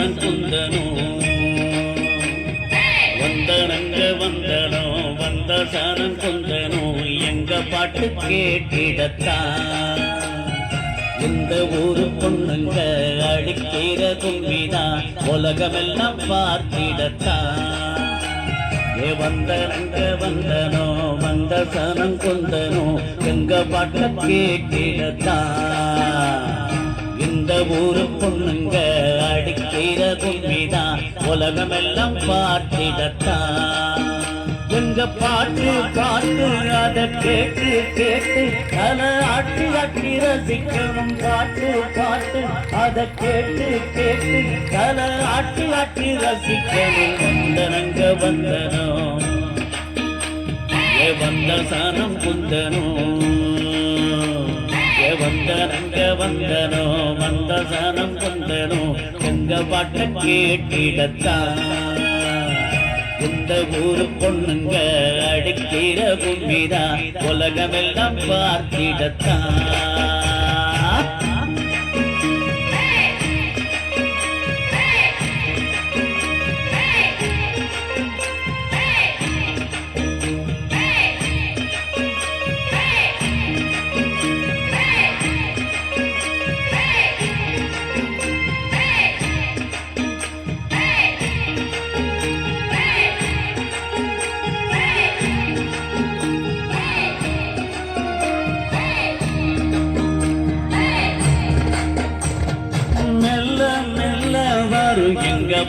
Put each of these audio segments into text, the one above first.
சனம் குந்தனோ வந்தனங்க வந்தனோ வந்த சனம் குந்தனோ எங்க பாட்டு கேட்டிடத்தா? இந்த ஊரு பொண்ணுங்க அடிக்கிற கும்பிதான் உலகமெல்லாம் பார்த்திடத்தா? ஏ வந்தனங்க வந்தனோ வந்த சனம் கொந்தனோ எங்க பாட்ட கேட்டிடத்தா? இந்த ஊரு பொண்ணுங்க அடிக்கிற கும்பிதான் உலகமெல்லாம் பார்த்திடத்தான் எங்க பாட்டு பாட்டு அதை கேட்டு கேட்டு அதை ஆட்டி ஆட்டி ரசிக்கணும் பாட்டு பாட்டு அதை கேட்டு கேட்டு அதை ஆட்டி ஆட்டி ரசிக்கணும். வந்தனங்க வந்தனும். ஏ வந்த சாணம் குந்தனும். ஏ வந்தனங்க வந்தனோ வந்த சனம் குந்தனோ எங்க பாட்ட கேட்டிடத்தான். இந்த ஊரு பொண்ணுங்க அடிக்கிற பூமிதான் உலகமெல்லாம் பார்த்திடத்தான்.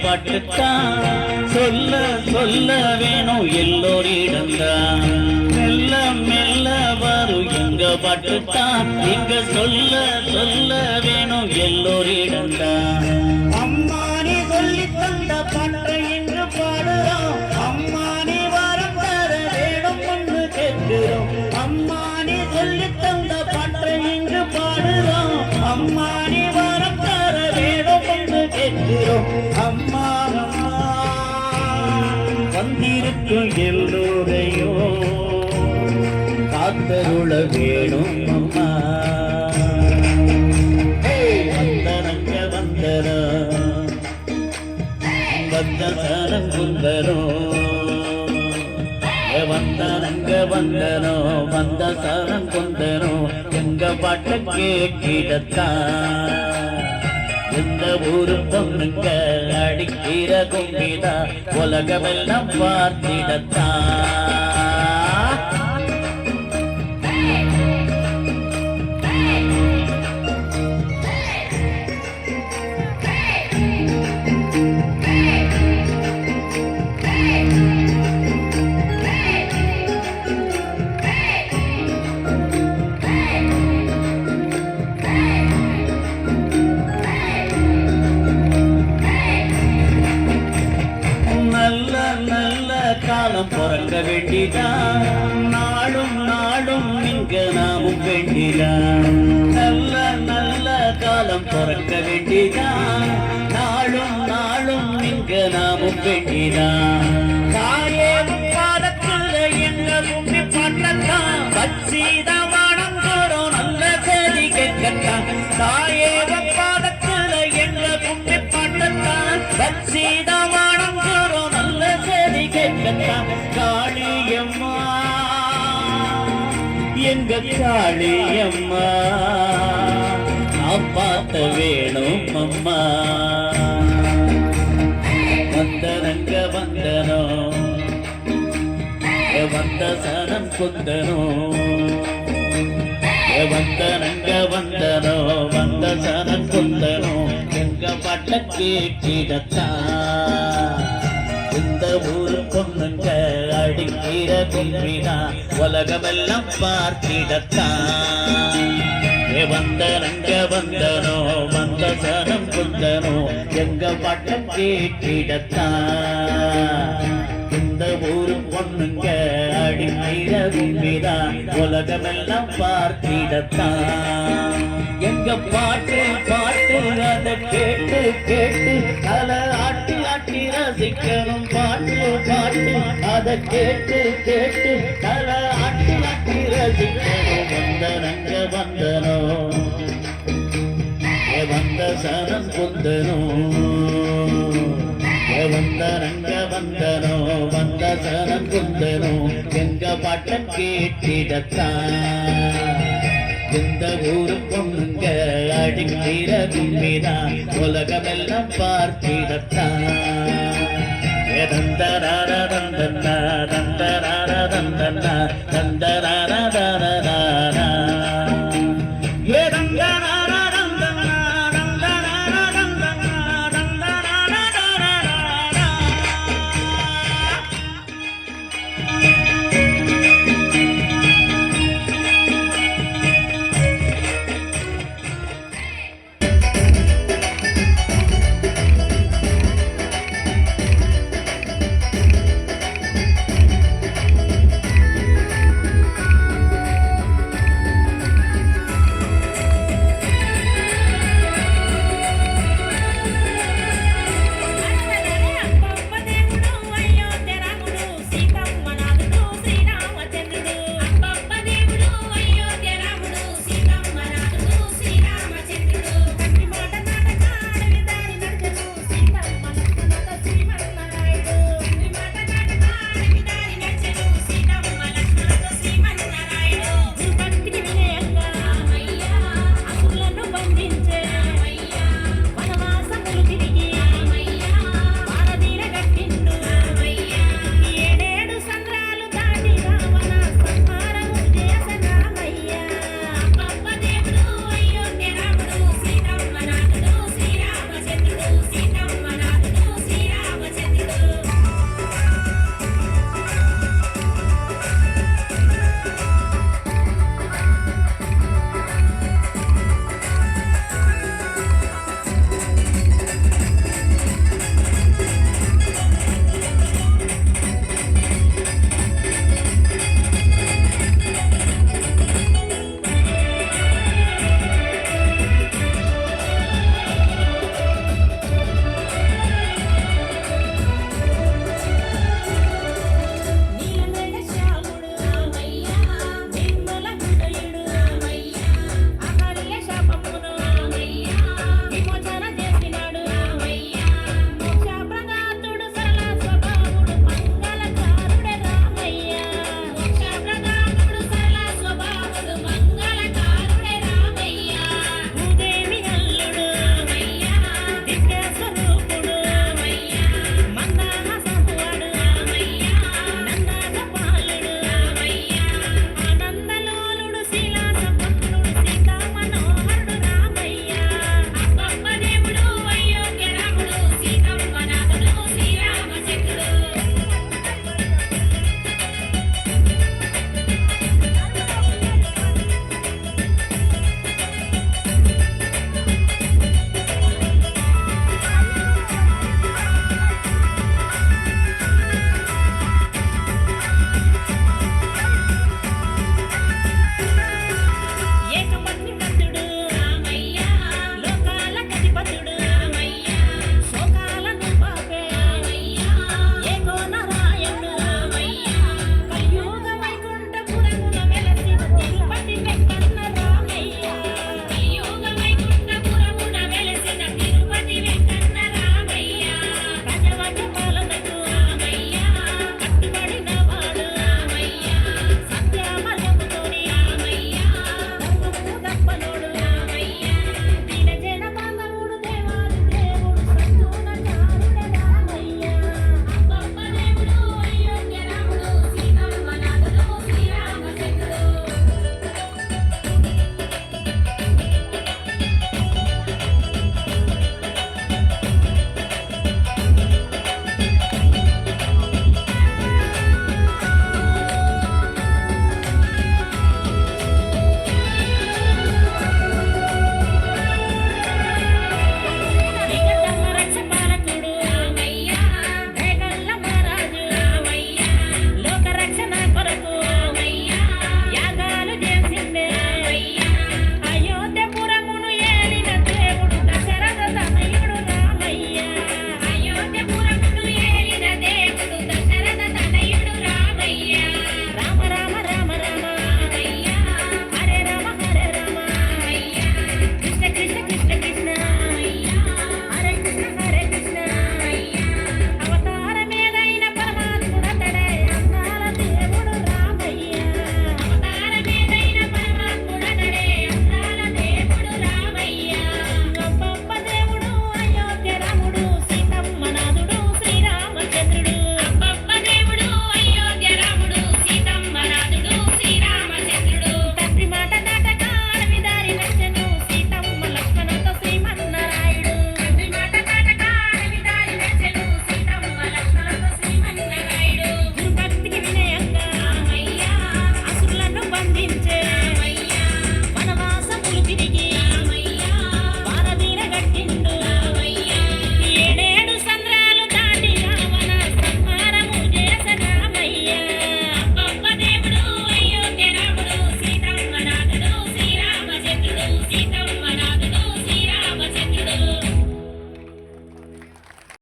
பாட்டுத்தான். சொல்ல சொல்ல வேணும் எல்லோரிடம்தான். மெல்ல மெல்ல வரும் எங்க பாட்டுத்தான். இங்க சொல்ல சொல்ல வேணும் எல்லோரிடம்தான். அம்மானி சொல்லி தந்த பாட்டை இன்று பாடுறோம். அம்மானி வரம் தர வேணும் என்று கேட்கிறோம். அம்மானி சொல்லி தந்த பாட்டை இன்று பாடுறோம். அம்மானி வரம் தர வேணும் கேட்கிறோம். அம்மா வந்திருக்கும் எல்லோரையும் காத்தருள வேணும் அம்மா. வந்தனங்க வந்தனோ வந்த சனம் குந்தனோ வந்தனங்க வந்தனோ வந்த சனம் குந்தனோ எங்க பாட்ட கேட்டிடத்தான் இந்த ஊரு பொண்ணுங்க அடிக்கிற கும்பிதா? உலகமெல்லாம் பார்த்திடத்தான். நல்ல காலம் பிறக்க வேண்டிதான் நாளும் நாளும் இங்க நாமும் வேண்டிதான் நல்ல நல்ல காலம் பிறக்க வேண்டிதான் நாளும் நாளும் இங்க நாமும் வேண்டிதான் தாயே பாதத்தில் எங்க கும்பி பண்ணத்தான் பச்சீத வணங்குறோம் நல்ல செய்தி கேட்கத்தான் தாய் எங்க காளியம்மா? காப்பாத்த வேணும் அம்மா வந்தனங்க வந்தனோ வந்த சனம் குந்தனோ வந்தனங்க வந்தனோ வந்த சனம் குந்தனோ எங்க பட்ட கேட்டிடத்தான் அடிக்கிற உலகமெல்லாம் பார்த்திடத்தான். வந்தனங்க வந்தனோ வந்த சனம் குந்தனோ எங்க பட்டம் கேட்டிடத்தான். இந்த ஊரும் பொண்ணுங்க அடிக்கிற கும்பினா உலகமெல்லாம் பார்த்திடத்தான். எங்க பாட்டு பாட்டு அதை கேட்டு கேட்டு கல ஆட்டு கட்டி ரசிக்கணும் பாட்டு பாட்டு. அதை கேட்டு கேட்டு தல ஆட்டி ஆட்டி ரசிக்கணும். வந்தனங்க வந்தனோ வந்த சனம் குந்தனோ வந்தனங்க வந்தனோ வந்த சனம் குந்தனோ எங்க பாட்டம் கேட்டிடத்தான். இந்த ஊரு பொண்ணுங்க அடிக்கிற கும்பினா உலகமெல்லாம் பார்த்திடத்தான். தந்தராரந்தன்னா தந்தராரந்தன்னா தந்தராரதார